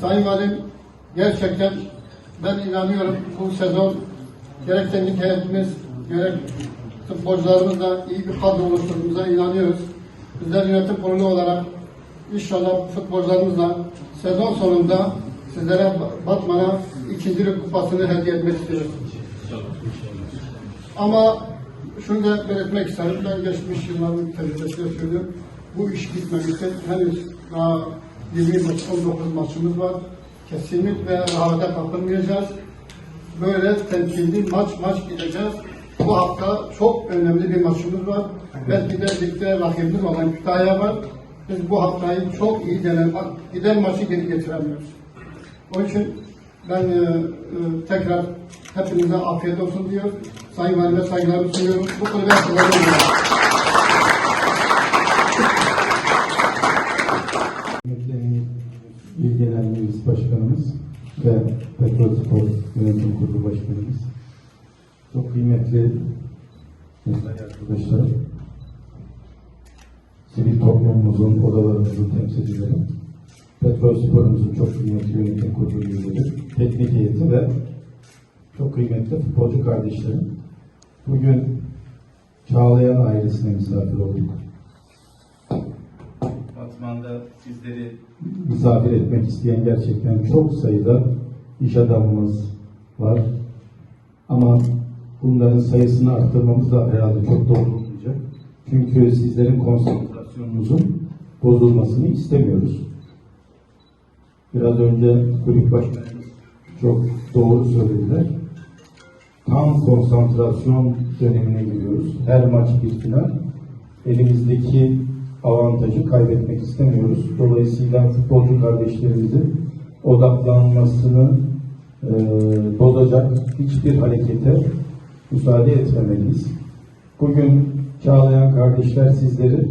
Sayın Valim gerçekten ben inanıyorum bu sezon gerek teknik heyetimiz gerek futbolcularımızla iyi bir kadro oluşturduğumuza inanıyoruz. Bizler yönetim kurulu olarak inşallah futbolcularımızla sezon sonunda sizlere Batman'a ikincilik kupasını hediye etmek istiyoruz. Ama şunu da belirtmek isterim. Ben geçmiş yılların tecrübesiyle söylüyorum. Bu iş bitmemiştir. Henüz daha 20 maç, 19 maçımız var. Kesinlikle rahata kapılmayacağız. Böyle temkinli maç maç gideceğiz. Bu hafta çok önemli bir maçımız var. Belki de ligde rakibimiz olan Kütahya var. Biz bu haftayı çok iyi gelen, giden maçı geri getiremiyoruz. Onun için ben e, e, tekrar hepinize afiyet olsun diyor. Sayın Valime saygılarımı sunuyorum. Bu kulübe Kıymetli İl Genel Meclis Başkanımız ve Petrol Spor Yönetim Kurulu Başkanımız, çok kıymetli arkadaşlar, sivil toplumumuzun, odalarımızın temsilcileri, Petrol Spor'umuzun çok kıymetli yönetim kurulu üyeleri, teknik heyeti ve çok kıymetli futbolcu kardeşlerim. Bugün Çağlayan ailesine misafir olduk. Batman'da sizleri misafir etmek isteyen gerçekten çok sayıda iş adamımız var. Ama bunların sayısını arttırmamız da herhalde çok doğru olmayacak. Çünkü sizlerin konsantrasyonunuzun bozulmasını istemiyoruz. Biraz önce kulüp başkanımız çok doğru söylediler. Tam konsantrasyon dönemine giriyoruz. Her maç bir final. Elimizdeki avantajı kaybetmek istemiyoruz. Dolayısıyla futbolcu kardeşlerimizin odaklanmasını e, bozacak hiçbir harekete müsaade etmemeliyiz. Bugün Çağlayan kardeşler sizleri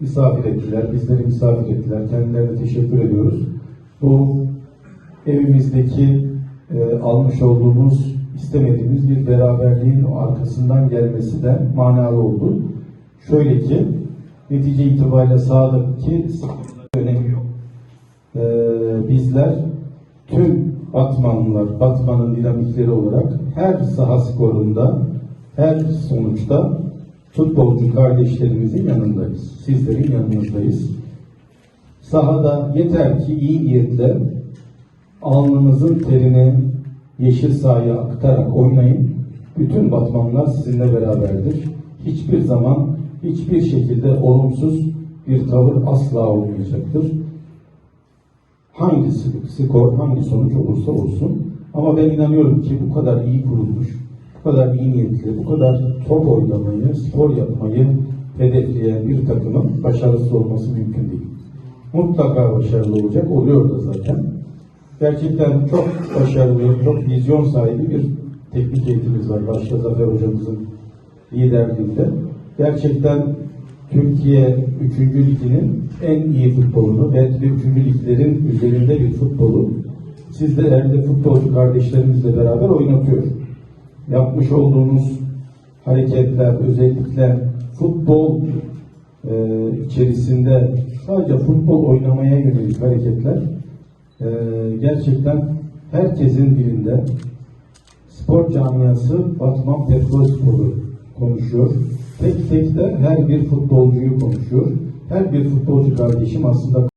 misafir ettiler, bizleri misafir ettiler. Kendilerine teşekkür ediyoruz. Bu evimizdeki e, almış olduğumuz, istemediğimiz bir beraberliğin arkasından gelmesi de manalı oldu. Şöyle ki, netice itibariyle sahadaki skorların önemi yok. Ee, bizler tüm Batmanlılar, Batman'ın dinamikleri olarak her saha skorunda, her sonuçta futbolcu kardeşlerimizin yanındayız. Sizlerin yanınızdayız. Sahada yeter ki iyi niyetle alnınızın terini yeşil sahaya aktarak oynayın. Bütün Batmanlılar sizinle beraberdir. Hiçbir zaman hiçbir şekilde olumsuz bir tavır asla olmayacaktır. Hangi skor, hangi sonuç olursa olsun. Ama ben inanıyorum ki bu kadar iyi kurulmuş, bu kadar iyi niyetli, bu kadar top oynamayı, spor yapmayı hedefleyen bir takımın başarısız olması mümkün değil. Mutlaka başarılı olacak, oluyor da zaten. Gerçekten çok başarılı, çok vizyon sahibi bir teknik eğitimimiz var. Başta Zafer hocamızın liderliğinde. Gerçekten Türkiye 3. Ligi'nin en iyi futbolunu, belki de 3. liglerin üzerinde bir futbolu siz de değerli futbolcu kardeşlerimizle beraber oynatıyor. Yapmış olduğunuz hareketler, özellikle futbol e, içerisinde sadece futbol oynamaya yönelik hareketler e, gerçekten herkesin dilinde spor camiası Batman Petrol Sporu konuşuyor. Tek tek de her bir futbolcuyu konuşuyor. Her bir futbolcu kardeşim aslında